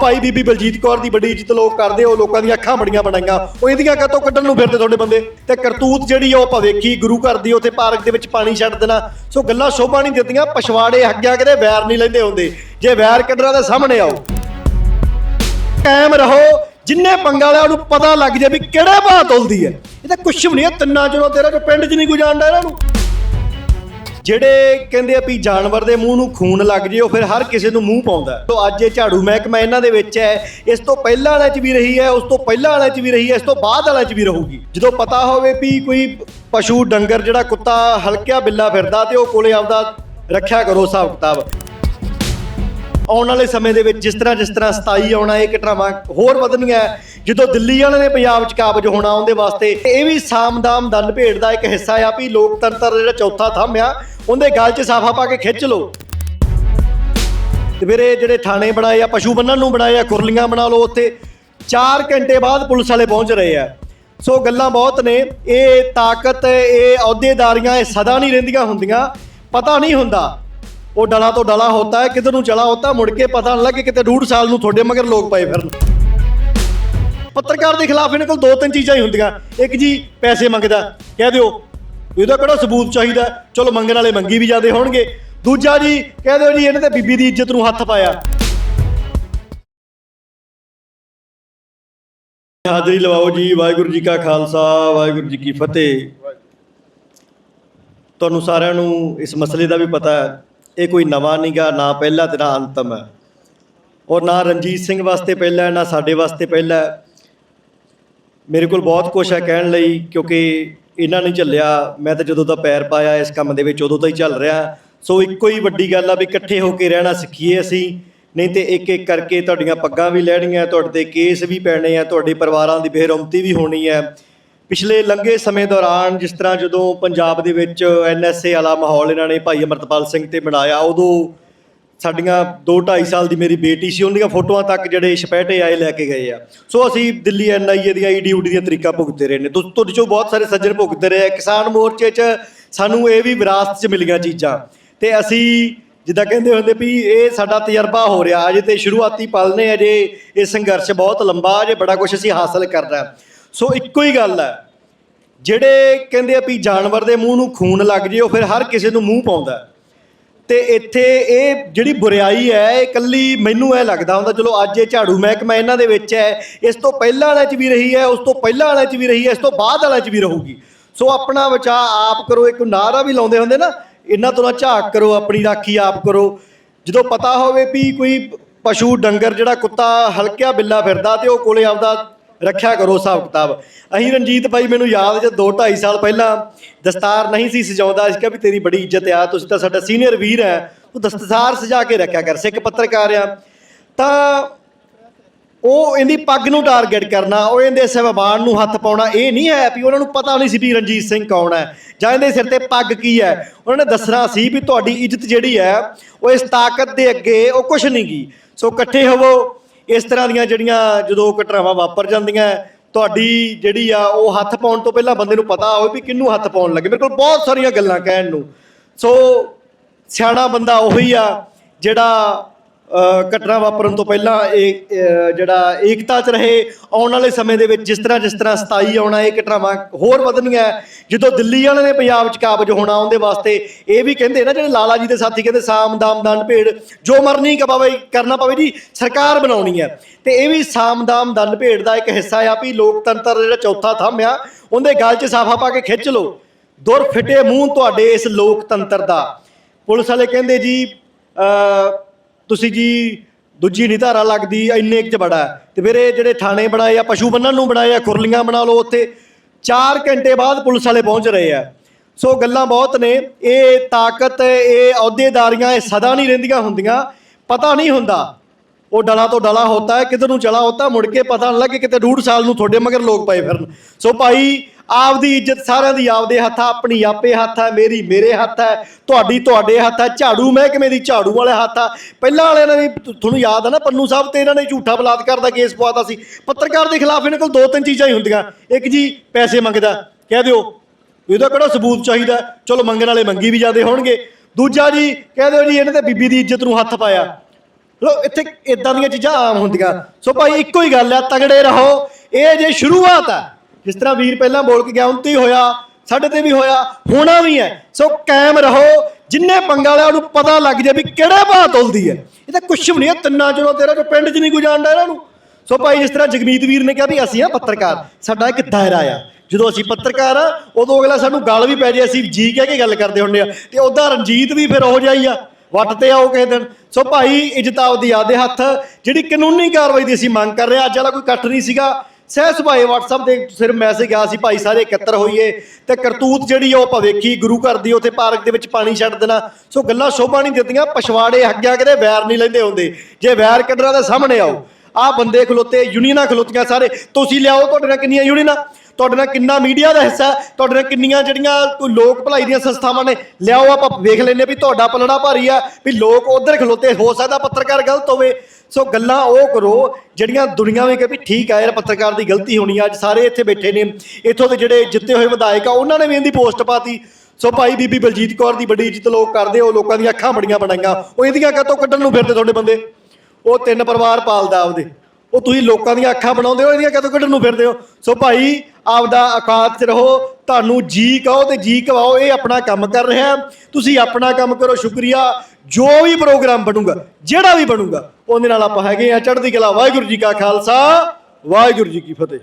ਭਾਈ ਬੀਬੀ ਬਲਜੀਤ ਕੌਰ ਦੀ ਬੜੀ ਇੱਜ਼ਤ ਲੋਕ ਕਰਦੇ, ਉਹ ਲੋਕਾਂ ਦੀਆਂ ਅੱਖਾਂ ਬੜੀਆਂ ਬਣਾਈਆਂ। ਉਹ ਇਹਦੀਆਂ ਕਾਤੋਂ ਕੱਢਣ ਨੂੰ ਫਿਰਦੇ ਤੁਹਾਡੇ ਬੰਦੇ? ਤੇ ਕਰਤੂਤ ਜਿਹੜੀ ਉਹ ਭਵੇਖੀ ਗੁਰੂ ਘਰ ਦੀ, ਉੱਥੇ ਪਾਰਕ ਦੇ ਵਿੱਚ ਪਾਣੀ ਛੱਡ ਦੇਣਾ। ਸੋ ਗੱਲਾਂ ਸ਼ੋਭਾ ਨਹੀਂ ਦਿੱਤੀਆਂ ਪਛਵਾੜੇ ਹੱਗਿਆ ਕਿਤੇ ਵੈਰ ਨਹੀਂ ਲੈਂਦੇ ਹੁੰਦੇ। ਜੇ ਵੈਰ ਕੱਢਣਾ ਤਾਂ ਸਾਹਮਣੇ ਆਓ। ਕਾਇਮ ਰਹੋ। ਜਿੰਨੇ ਪੰਗਾ ਵਾਲਿਆਂ ਨੂੰ ਪਤਾ ਲੱਗ ਜਾਏ ਵੀ ਕਿਹੜਾ ਬਾਹ ਤੁਲਦੀ ਹੈ। ਇਹ ਤਾਂ ਕੁਛ ਵੀ ਨਹੀਂ ਹੈ, ਤਿੰਨਾਂ ਚੋਂ ਤੇਰਾ ਜੋ ਪਿੰਡ 'ਚ ਨਹੀਂ ਕੋਈ ਜਾਣਦਾ ਇਹਨਾਂ ਨੂੰ। ਜਿਹੜੇ ਕਹਿੰਦੇ ਆ ਵੀ ਜਾਨਵਰ ਦੇ ਮੂੰਹ ਨੂੰ ਖੂਨ ਲੱਗ ਜੇ, ਉਹ ਫਿਰ ਹਰ ਕਿਸੇ ਨੂੰ ਮੂੰਹ ਪਾਉਂਦਾ ਤੋ ਅੱਜ ਇਹ ਝਾੜੂ ਮਹਿਕਮਾ ਇਹਨਾਂ ਦੇ ਵਿੱਚ ਹੈ। ਇਸ ਤੋਂ ਪਹਿਲਾਂ ਵਾਲੇ 'ਚ ਵੀ ਰਹੀ ਹੈ, ਉਸ ਤੋਂ ਪਹਿਲਾਂ ਵਾਲੇ 'ਚ ਵੀ ਰਹੀ ਹੈ, ਇਸ ਤੋਂ ਬਾਅਦ ਵਾਲੇ 'ਚ ਵੀ ਰਹੂਗੀ। ਜਦੋਂ ਪਤਾ ਹੋਵੇ ਵੀ ਕੋਈ ਪਸ਼ੂ, ਡੰਗਰ ਜਿਹੜਾ ਕੁੱਤਾ ਹਲਕਿਆ ਬਿੱਲਾ ਫਿਰਦਾ ਤੇ ਉਹ ਕੋਲੇ ਆਪਦਾ ਰੱਖਿਆ ਕਰੋ ਹਿਸਾਬ ਕਿਤਾਬ। ਆਉਣ ਵਾਲੇ ਸਮੇਂ ਦੇ ਵਿੱਚ ਜਿਸ ਤਰ੍ਹਾਂ ਜਿਸ ਤਰ੍ਹਾਂ 27 ਆਉਣਾ, ਇਹ ਘਟਨਾਵਾਂ ਹੋਰ ਵਧਣੀਆਂ ਜਦੋਂ ਦਿੱਲੀ ਵਾਲਿਆਂ ਨੇ ਪੰਜਾਬ 'ਚ ਕਾਬਜ ਹੋਣਾ ਉਹਦੇ ਵਾਸਤੇ, ਇਹ ਵੀ ਸਾਮਦਾਮ ਦੰਨ ਭੇਡ ਦਾ ਇੱਕ ਹਿੱਸਾ ਆ ਵੀ ਲੋਕਤੰਤਰ ਦਾ ਜਿਹੜਾ ਚੌਥਾ ਥੰਮ ਆ, ਉਹਦੇ ਗਲ 'ਚ ਸਾਫਾ ਪਾ ਕੇ ਖਿੱਚ ਲਓ। ਤੇ ਫਿਰ ਜਿਹੜੇ ਥਾਣੇ ਬਣਾਏ ਆ, ਪਸ਼ੂ ਬੰਨਣ ਨੂੰ ਬਣਾਏ ਆ ਕੁਰਲੀਆਂ ਬਣਾ ਲਓ ਉੱਥੇ। 4 ਘੰਟੇ ਬਾਅਦ ਪੁਲਿਸ ਵਾਲੇ ਪਹੁੰਚ ਰਹੇ ਆ। ਸੋ ਗੱਲਾਂ ਬਹੁਤ ਨੇ, ਇਹ ਤਾਕਤ, ਇਹ ਅਹੁਦੇਦਾਰੀਆਂ, ਇਹ ਸਦਾ ਨਹੀਂ ਰਹਿੰਦੀਆਂ ਹੁੰਦੀਆਂ। ਪਤਾ ਨਹੀਂ ਹੁੰਦਾ ਉਹ ਡਲਾ ਤੋਂ ਡਲਾ ਹੁੰਦਾ ਹੈ, ਕਿਧਰ ਨੂੰ ਚਲਾ ਹੁੰਦਾ, ਮੁੜ ਕੇ ਪਤਾ ਨਹੀਂ ਲੱਗੇ ਕਿਤੇ ਡੂਢ ਸਾਲ ਨੂੰ ਤੁਹਾਡੇ ਮਗਰ ਲੋਕ ਪਏ ਫਿਰਨ। ਪੱਤਰਕਾਰ ਦੇ ਖਿਲਾਫ ਇਹਨਾਂ ਕੋਲ ਦੋ ਤਿੰਨ ਚੀਜ਼ਾਂ ਹੀ ਹੁੰਦੀਆਂ। ਇੱਕ ਜੀ, ਪੈਸੇ ਮੰਗਦਾ, ਕਹਿ ਦਿਓ, ਇਹਦਾ ਕਿਹੜਾ ਸਬੂਤ ਚਾਹੀਦਾ? ਚਲੋ, ਮੰਗਣ ਵਾਲੇ ਮੰਗੀ ਵੀ ਜਾਂਦੇ ਹੋਣਗੇ। ਦੂਜਾ ਜੀ, ਕਹਿ ਦਿਓ ਜੀ, ਇਹਨੇ ਤੇ ਬੀਬੀ ਦੀ ਇੱਜ਼ਤ ਨੂੰ ਹੱਥ ਪਾਇਆ। ਹਾਜ਼ਰੀ ਲਵਾਓ ਜੀ, ਵਾਹਿਗੁਰੂ ਜੀ ਕਾ ਖਾਲਸਾ, ਵਾਹਿਗੁਰੂ ਜੀ ਕੀ ਫਤਿਹ। ਤੁਹਾਨੂੰ ਸਾਰਿਆਂ ਨੂੰ ਇਸ ਮਸਲੇ ਦਾ ਵੀ ਪਤਾ ਹੈ। ਇਹ ਕੋਈ ਨਵਾਂ ਨਹੀਂਗਾ, ਨਾ ਪਹਿਲਾ ਤੇ ਨਾ ਅੰਤਮ ਹੈ। ਔਰ ਨਾ ਰਣਜੀਤ ਸਿੰਘ ਵਾਸਤੇ ਪਹਿਲਾ ਨਾ ਸਾਡੇ ਵਾਸਤੇ ਪਹਿਲਾ ਮੇਰੇ ਕੋਲ ਬਹੁਤ ਕੁਝ ਹੈ ਕਹਿਣ ਲਈ, ਕਿਉਂਕਿ ਇਹਨਾਂ ਨੇ ਝੱਲਿਆ, ਮੈਂ ਤਾਂ ਜਦੋਂ ਦਾ ਪੈਰ ਪਾਇਆ ਇਸ ਕੰਮ ਦੇ ਵਿੱਚ, ਉਦੋਂ ਤੋਂ ਹੀ ਚੱਲ ਰਿਹਾ। ਸੋ ਇੱਕੋ ਹੀ ਵੱਡੀ ਗੱਲ ਆ ਵੀ ਇਕੱਠੇ ਹੋ ਕੇ ਰਹਿਣਾ ਸਿੱਖੀਏ ਅਸੀਂ, ਨਹੀਂ ਤੇ ਇੱਕ ਇੱਕ ਕਰਕੇ ਤੁਹਾਡੀਆਂ ਪੱਗਾਂ ਵੀ ਲੈਣੀਆਂ, ਤੁਹਾਡੇ ਤੇ ਕੇਸ ਵੀ ਪੈਣੇ ਆ, ਤੁਹਾਡੇ ਪਰਿਵਾਰਾਂ ਦੀ ਬੇਰੁਮਤੀ ਵੀ ਹੋਣੀ ਹੈ। ਪਿਛਲੇ ਲੰਘੇ ਸਮੇਂ ਦੌਰਾਨ ਜਿਸ ਤਰ੍ਹਾਂ ਜਦੋਂ ਪੰਜਾਬ ਦੇ ਵਿੱਚ ਐਨਐਸਏ ਵਾਲਾ ਮਾਹੌਲ ਇਹਨਾਂ ਨੇ ਭਾਈ ਅਮਰਤਪਾਲ ਸਿੰਘ ਤੇ ਬਣਾਇਆ, ਉਦੋਂ ਸਾਡੀਆਂ 2 2.5 ਸਾਲ ਦੀ ਮੇਰੀ ਬੇਟੀ ਸੀ, ਉਹਦੀਆਂ ਫੋਟੋਆਂ ਤੱਕ ਜਿਹੜੇ ਛਪੈਟੇ ਆਏ ਲੈ ਕੇ ਗਏ ਆ। ਸੋ ਅਸੀਂ ਦਿੱਲੀ ਐਨਆਈਏ ਦੀਆਂ ਈਡੀ ਊਡੀ ਦੀਆਂ ਤਰੀਕਾ ਭੁਗਤਦੇ ਰਹੇ ਨੇ। ਤੁਹਾਡੇ ਚੋਂ ਬਹੁਤ ਸਾਰੇ ਸੱਜਣ ਭੁਗਤਦੇ ਰਹੇ ਆ। ਕਿਸਾਨ ਮੋਰਚੇ 'ਚ ਸਾਨੂੰ ਇਹ ਵੀ ਵਿਰਾਸਤ 'ਚ ਮਿਲੀਆਂ ਚੀਜ਼ਾਂ। ਤੇ ਅਸੀਂ ਜਿੱਦਾਂ ਕਹਿੰਦੇ ਹੁੰਦੇ ਵੀ ਇਹ ਸਾਡਾ ਤਜਰਬਾ ਹੋ ਰਿਹਾ, ਅਜੇ ਤੇ ਸ਼ੁਰੂਆਤੀ ਪਲ ਨੇ, ਅਜੇ ਇਹ ਸੰਘਰਸ਼ ਬਹੁਤ ਲੰਬਾ, ਅਜੇ ਬੜਾ ਕੁਝ ਅਸੀਂ ਹਾਸਲ ਕਰਨਾ। ਸੋ ਇੱਕੋ ਹੀ ਗੱਲ ਹੈ ਜਿਹੜੇ ਕਹਿੰਦੇ ਆ ਵੀ ਜਾਨਵਰ ਦੇ ਮੂੰਹ ਨੂੰ ਖੂਨ ਲੱਗ ਜੇ, ਉਹ ਫਿਰ ਹਰ ਕਿਸੇ ਨੂੰ ਮੂੰਹ ਪਾਉਂਦਾ ਹੈ। ਤੇ ਇੱਥੇ ਇਹ ਜਿਹੜੀ ਬੁਰੀਾਈ ਹੈ, ਇਹ ਕੱਲੀ ਮੈਨੂੰ ਇਹ ਲੱਗਦਾ ਹੁੰਦਾ, ਚਲੋ ਅੱਜ ਇਹ ਝਾੜੂ ਮਹਿਕਮਾ ਇਹਨਾਂ ਦੇ ਵਿੱਚ ਹੈ, ਇਸ ਤੋਂ ਪਹਿਲਾਂ ਵਾਲੇ 'ਚ ਵੀ ਰਹੀ ਹੈ, ਉਸ ਤੋਂ ਪਹਿਲਾਂ ਵਾਲੇ 'ਚ ਵੀ ਰਹੀ ਹੈ, ਇਸ ਤੋਂ ਬਾਅਦ ਵਾਲੇ 'ਚ ਵੀ ਰਹੂਗੀ ਸੋ ਆਪਣਾ ਬਚਾ ਆਪ ਕਰੋ, ਇੱਕ ਨਾਰਾ ਵੀ ਲਾਉਂਦੇ ਹੁੰਦੇ ਨਾ, ਇਹਨਾਂ ਤੋਂ ਨਾ ਝਾਕ ਕਰੋ, ਆਪਣੀ ਰਾਖੀ ਆਪ ਕਰੋ ਜਦੋਂ ਪਤਾ ਹੋਵੇ ਵੀ ਕੋਈ ਪਸ਼ੂ, ਡੰਗਰ, ਜਿਹੜਾ ਕੁੱਤਾ ਹਲਕਿਆ ਬਿੱਲਾ ਫਿਰਦਾ ਤੇ ਉਹ ਕੋਲੇ ਆਪਦਾ ਰੱਖਿਆ ਕਰੋ ਹਿਸਾਬ ਕਿਤਾਬ। ਅਸੀਂ ਰਣਜੀਤ ਭਾਈ, ਮੈਨੂੰ ਯਾਦ ਜਦ 2 2.5 ਸਾਲ ਪਹਿਲਾਂ ਦਸਤਾਰ ਨਹੀਂ ਸੀ ਸਜਾਉਂਦਾ ਸੀ ਕਿਹਾ ਵੀ ਤੇਰੀ ਬੜੀ ਇੱਜ਼ਤ ਆ, ਤੁਸੀਂ ਤਾਂ ਸਾਡਾ ਸੀਨੀਅਰ ਵੀਰ ਹੈ ਉਹ ਦਸਤਾਰ ਸਜਾ ਕੇ ਰੱਖਿਆ ਕਰ, ਸਿੱਖ ਪੱਤਰਕਾਰ ਆ। ਤਾਂ ਉਹ ਇਹਦੀ ਪੱਗ ਨੂੰ ਟਾਰਗੇਟ ਕਰਨਾ, ਉਹ ਇਹਦੇ ਸਹਿਬਾਨ ਨੂੰ ਹੱਥ ਪਾਉਣਾ, ਇਹ ਨਹੀਂ ਹੈ ਵੀ ਉਹਨਾਂ ਨੂੰ ਪਤਾ ਨਹੀਂ ਸੀ ਵੀ ਰਣਜੀਤ ਸਿੰਘ ਕੌਣ ਹੈ, ਜਾਂ ਇਹਦੇ ਸਿਰ ਤੇ ਪੱਗ ਕੀ ਹੈ। ਉਹਨਾਂ ਨੇ ਦੱਸਣਾ ਸੀ ਵੀ ਤੁਹਾਡੀ ਇੱਜ਼ਤ ਜਿਹੜੀ ਹੈ, ਉਹ ਇਸ ਤਾਕਤ ਦੇ ਅੱਗੇ ਉਹ ਕੁਝ ਨਹੀਂ ਗੀ। ਸੋ ਇਕੱਠੇ ਹੋਵੋ ਇਸ ਤਰ੍ਹਾਂ ਦੀਆਂ ਜਿਹੜੀਆਂ ਜਦੋਂ ਘਟਨਾਵਾਂ ਵਾਪਰ ਜਾਂਦੀਆਂ, ਤੁਹਾਡੀ ਜਿਹੜੀ ਆ, ਉਹ ਹੱਥ ਪਾਉਣ ਤੋਂ ਪਹਿਲਾਂ ਬੰਦੇ ਨੂੰ ਪਤਾ ਹੋਵੇ ਵੀ ਕਿਹਨੂੰ ਹੱਥ ਪਾਉਣ ਲੱਗੇ। ਮੇਰੇ ਕੋਲ ਬਹੁਤ ਸਾਰੀਆਂ ਗੱਲਾਂ ਕਹਿਣ ਨੂੰ। ਸੋ, ਸਿਆਣਾ ਬੰਦਾ ਉਹੀ ਆ ਜਿਹੜਾ ਘਟਨਾ ਵਾਪਰਨ ਤੋਂ ਪਹਿਲਾਂ ਇਹ ਜਿਹੜਾ ਏਕਤਾ 'ਚ ਰਹੇ, ਆਉਣ ਵਾਲੇ ਸਮੇਂ ਦੇ ਵਿੱਚ ਜਿਸ ਤਰ੍ਹਾਂ ਜਿਸ ਤਰ੍ਹਾਂ 27 ਆਉਣਾ, ਇਹ ਘਟਨਾਵਾਂ ਹੋਰ ਵਧਣੀਆਂ ਜਦੋਂ ਦਿੱਲੀ ਵਾਲਿਆਂ ਨੇ ਪੰਜਾਬ 'ਚ ਕਾਬਜ ਹੋਣਾ, ਉਹਦੇ ਵਾਸਤੇ ਇਹ ਵੀ ਕਹਿੰਦੇ ਨਾ, ਜਿਹੜੇ ਲਾਲਾ ਜੀ ਦੇ ਸਾਥੀ ਕਹਿੰਦੇ, ਸਾਮ ਦਾਮ ਦੰਡ ਭੇੜ। ਜੋ ਮਰਨੀ ਕਬਾਵੇ ਕਰਨਾ ਪਵੇ ਜੀ, ਸਰਕਾਰ ਬਣਾਉਣੀ ਹੈ। ਤੇ ਇਹ ਵੀ ਸਾਮ ਦਾਮ ਦੰਡ ਭੇੜ ਦਾ ਇੱਕ ਹਿੱਸਾ ਆ ਵੀ ਲੋਕਤੰਤਰ ਜਿਹੜਾ ਚੌਥਾ ਥੰਮ ਆ, ਉਹਦੇ ਗਲ 'ਚ ਸਾਫਾ ਪਾ ਕੇ ਖਿੱਚ ਲਓ। ਦੁਰ ਫਿੱਟੇ ਮੂੰਹ ਤੁਹਾਡੇ ਇਸ ਲੋਕਤੰਤਰ ਦਾ। ਪੁਲਿਸ ਵਾਲੇ ਕਹਿੰਦੇ ਜੀ ਤੁਸੀਂ ਜੀ ਦੂਜੀ ਨਹੀਂ ਧਾਰਾ ਲੱਗਦੀ, ਇੰਨੇ ਕੁ ਚ ਬੜਾ ਹੈ। ਤੇ ਫਿਰ ਇਹ ਜਿਹੜੇ ਥਾਣੇ ਬਣਾਏ ਆ, ਪਸ਼ੂ ਬੰਨਣ ਨੂੰ ਬਣਾਏ ਆ, ਖੁਰਲੀਆਂ ਬਣਾ ਲਓ ਉੱਥੇ। 4 ਘੰਟੇ ਬਾਅਦ ਪੁਲਿਸ ਵਾਲੇ ਪਹੁੰਚ ਰਹੇ ਆ। ਸੋ ਗੱਲਾਂ ਬਹੁਤ ਨੇ। ਇਹ ਤਾਕਤ, ਇਹ ਅਹੁਦੇਦਾਰੀਆਂ, ਇਹ ਸਦਾ ਨਹੀਂ ਰਹਿੰਦੀਆਂ ਹੁੰਦੀਆਂ। ਪਤਾ ਨਹੀਂ ਹੁੰਦਾ। ਉਹ ਡਲਾ ਤੋਂ ਡਲਾ ਹੁੰਦਾ ਹੈ, ਕਿਧਰ ਨੂੰ ਚਲਾ ਹੁੰਦਾ, ਮੁੜ ਕੇ ਪਤਾ ਨਹੀਂ ਲੱਗੇ ਕਿਤੇ ਡੂਢ ਸਾਲ ਨੂੰ ਤੁਹਾਡੇ ਮਗਰ ਲੋਕ ਪਏ ਫਿਰਨ। ਸੋ ਭਾਈ ਆਪਦੀ ਇੱਜ਼ਤ ਸਾਰਿਆਂ ਦੀ ਆਪਦੇ ਹੱਥ ਆ ਆਪਣੀ ਆਪੇ ਹੱਥ ਹੈ ਮੇਰੀ ਮੇਰੇ ਹੱਥ ਹੈ, ਤੁਹਾਡੀ ਤੁਹਾਡੇ ਹੱਥ ਹੈ, ਝਾੜੂ ਮਹਿਕਮੇ ਦੀ ਝਾੜੂ ਵਾਲੇ ਹੱਥ ਆ ਪਹਿਲਾਂ ਵਾਲਿਆਂ ਨੇ ਤੁਹਾਨੂੰ ਯਾਦ ਆ ਨਾ, ਪੰਨੂ ਸਾਹਿਬ ਤੇ ਇਹਨਾਂ ਨੇ ਝੂਠਾ ਬਲਾਤਕਾਰ ਦਾ ਕੇਸ ਪਵਾਤਾ ਸੀ। ਪੱਤਰਕਾਰ ਦੇ ਖਿਲਾਫ ਇਹਨਾਂ ਕੋਲ ਦੋ ਤਿੰਨ ਚੀਜ਼ਾਂ ਹੀ ਹੁੰਦੀਆਂ। ਇੱਕ ਜੀ, ਪੈਸੇ ਮੰਗਦਾ, ਕਹਿ ਦਿਓ, ਇਹਦਾ ਕਿਹੜਾ ਸਬੂਤ ਚਾਹੀਦਾ ਚਲੋ ਮੰਗਣ ਵਾਲੇ ਮੰਗੀ ਵੀ ਜਾਂਦੇ ਹੋਣਗੇ। ਦੂਜਾ ਜੀ, ਕਹਿ ਦਿਓ ਜੀ, ਇਹਨਾਂ ਤੇ ਬੀਬੀ ਦੀ ਇੱਜ਼ਤ ਨੂੰ ਹੱਥ ਪਾਇਆ। ਲੋ ਇੱਥੇ ਇਦਾਂ ਦੀਆਂ ਚੀਜ਼ਾਂ ਆਮ ਹੁੰਦੀਆਂ। ਸੋ ਭਾਈ, ਇੱਕੋ ਹੀ ਗੱਲ ਆ ਤਗੜੇ ਰਹੋ। ਇਹ ਜੇ ਸ਼ੁਰੂਆਤ ਆ ਜਿਸ ਤਰ੍ਹਾਂ ਵੀਰ ਪਹਿਲਾਂ ਬੋਲ ਕੇ ਗਿਆ ਉਨਤੀ ਹੋਇਆ, ਸਾਡੇ ਤੇ ਵੀ ਹੋਇਆ, ਹੋਣਾ ਵੀ ਹੈ। ਸੋ ਕਾਇਮ ਰਹੋ, ਜਿੰਨੇ ਪੰਗਾ ਵਾਲਿਆਂ ਉਹਨੂੰ ਪਤਾ ਲੱਗ ਜਾਏ ਵੀ ਕਿਹੜੇ ਬਾਤ ਤੁਲਦੀ ਹੈ। ਇਹ ਤਾਂ ਕੁਛ ਵੀ ਨਹੀਂ ਹੈ, ਤਿੰਨਾਂ ਚੋਂ ਤੇਰਾ ਜੋ ਪਿੰਡ 'ਚ ਨਹੀਂ ਕੋਈ ਜਾਣਦਾ ਇਹਨਾਂ ਨੂੰ। ਸੋ ਭਾਈ, ਜਿਸ ਤਰ੍ਹਾਂ ਜਗਮੀਤ ਵੀਰ ਨੇ ਕਿਹਾ ਵੀ ਅਸੀਂ ਆ ਪੱਤਰਕਾਰ, ਸਾਡਾ ਇੱਕ ਦਾਇਰਾ ਆ। ਜਦੋਂ ਅਸੀਂ ਪੱਤਰਕਾਰ ਆ, ਉਦੋਂ ਅਗਲਾ ਸਾਨੂੰ ਗਾਲ ਵੀ ਪੈ ਜੇ, ਅਸੀਂ ਜੀ ਕਹਿ ਕੇ ਗੱਲ ਕਰਦੇ ਹੁੰਦੇ ਆ। ਤੇ ਉਹਦਾ ਰਣਜੀਤ ਵੀ ਫਿਰ ਉਹ ਜਾਈ ਆ, ਵੱਟ ਤੇ ਆਓ ਕਿਸੇ ਦਿਨ। ਸੋ ਭਾਈ, ਇੱਜ਼ਤ ਆਪਦੀ ਆਦੇ ਹੱਥ। ਜਿਹੜੀ ਕਾਨੂੰਨੀ ਕਾਰਵਾਈ ਦੀ ਅਸੀਂ ਮੰਗ ਕਰ ਰਹੇ ਹਾਂ, ਅੱਜ ਵਾਲਾ ਕੋਈ ਇਕੱਠ ਨਹੀਂ ਸੀਗਾ। ਸਹਿ ਸੁਭਾਏ WhatsApp ਦੇ ਸਿਰ ਮੈਸੇਜ ਗਿਆ ਸੀ, ਭਾਈ ਸਾਰੇ ਇਕੱਤਰ ਹੋਈਏ ਤੇ ਕਰਤੂਤ ਜਿਹੜੀ ਉਹ ਭਵੇਖੀ ਗੁਰੂ ਘਰ ਦੀ ਉੱਥੇ ਪਾਰਕ ਦੇ ਵਿੱਚ ਪਾਣੀ ਛੱਡ ਦੇਣਾ। ਸੋ ਗੱਲਾਂ ਸ਼ੋਭਾ ਨਹੀਂ ਦਿੱਤੀਆਂ ਪਛਵਾੜੇ ਹੱਗਿਆ ਕਿਤੇ ਵੈਰ ਨਹੀਂ ਲੈਂਦੇ ਹੁੰਦੇ। ਜੇ ਵੈਰ ਕੱਢਣਾ ਤਾਂ ਸਾਹਮਣੇ ਆਓ। ਆਹ ਬੰਦੇ ਖਲੋਤੇ, ਯੂਨੀਅਨਾਂ ਖਲੋਤੀਆਂ ਸਾਰੇ। ਤੁਸੀਂ ਲਿਆਓ, ਤੁਹਾਡੇ ਨਾਲ ਕਿੰਨੀਆਂ ਯੂਨੀਅਨਾਂ? ਤੁਹਾਡੇ ਨਾਲ ਕਿੰਨਾ ਮੀਡੀਆ ਦਾ ਹਿੱਸਾ ਹੈ, ਤੁਹਾਡੇ ਨਾਲ ਕਿੰਨੀਆਂ ਜਿਹੜੀਆਂ ਕੋਈ ਲੋਕ ਭਲਾਈ ਦੀਆਂ ਸੰਸਥਾਵਾਂ ਨੇ ਲਿਆਓ ਆਪਾਂ ਵੇਖ ਲੈਨੇ ਵੀ ਤੁਹਾਡਾ ਪਲੜਾ ਭਾਰੀ ਆ ਵੀ ਲੋਕ ਉਧਰ ਖਲੋਤੇ ਹੋ ਸਕਦਾ ਪੱਤਰਕਾਰ ਗਲਤ ਹੋਵੇ। ਸੋ ਗੱਲਾਂ ਉਹ ਕਰੋ ਜਿਹੜੀਆਂ ਦੁਨੀਆ ਵਿੱਚ ਕਿ ਵੀ ਠੀਕ ਆ ਯਾਰ ਪੱਤਰਕਾਰ ਦੀ ਗਲਤੀ ਹੋਣੀ ਆ ਅੱਜ ਸਾਰੇ ਇੱਥੇ ਬੈਠੇ ਨੇ। ਇੱਥੋਂ ਦੇ ਜਿਹੜੇ ਜਿੱਤੇ ਹੋਏ ਵਿਧਾਇਕ ਆ ਉਹਨਾਂ ਨੇ ਵੀ ਇਹਦੀ ਪੋਸਟ ਪਾਤੀ। ਸੋ ਭਾਈ ਬੀਬੀ ਬਲਜੀਤ ਕੌਰ ਦੀ ਬੜੀ ਇੱਜ਼ਤ ਲੋਕ ਕਰਦੇ ਉਹ ਲੋਕਾਂ ਦੀਆਂ ਅੱਖਾਂ ਬੜੀਆਂ ਬਣਾਈਆਂ। ਉਹ ਇਹਦੀਆਂ ਕਾਹਤੋਂ ਕੱਢਣ ਨੂੰ ਫਿਰਦੇ ਤੁਹਾਡੇ ਬੰਦੇ? ਉਹ ਤਿੰਨ ਪਰਿਵਾਰ ਪਾਲਦਾ ਆਪਦੇ। ਉਹ ਤੁਸੀਂ ਲੋਕਾਂ ਦੀਆਂ ਅੱਖਾਂ ਬਣਾਉਂਦੇ ਹੋ, ਇਹਦੀਆਂ ਕਦੋਂ ਕੱਢਣ ਨੂੰ ਫਿਰਦੇ ਹੋ? ਸੋ ਭਾਈ, ਆਪਦਾ ਔਕਾਤ 'ਚ ਰਹੋ, ਤੁਹਾਨੂੰ ਜੀ ਕਹੋ ਤੇ ਜੀ ਕਵਾਓ, ਇਹ ਆਪਣਾ ਕੰਮ ਕਰ ਰਿਹਾ ਤੁਸੀਂ ਆਪਣਾ ਕੰਮ ਕਰੋ, ਸ਼ੁਕਰੀਆ। ਜੋ ਵੀ ਪ੍ਰੋਗਰਾਮ ਬਣੂਗਾ, ਜਿਹੜਾ ਵੀ ਬਣੂਗਾ, ਉਹਦੇ ਨਾਲ ਆਪਾਂ ਹੈਗੇ ਆ ਚੜ੍ਹਦੀ ਕਲਾ, ਵਾਹਿਗੁਰੂ ਜੀ ਕਾ ਖਾਲਸਾ, ਵਾਹਿਗੁਰੂ ਜੀ ਕੀ ਫਤਿਹ।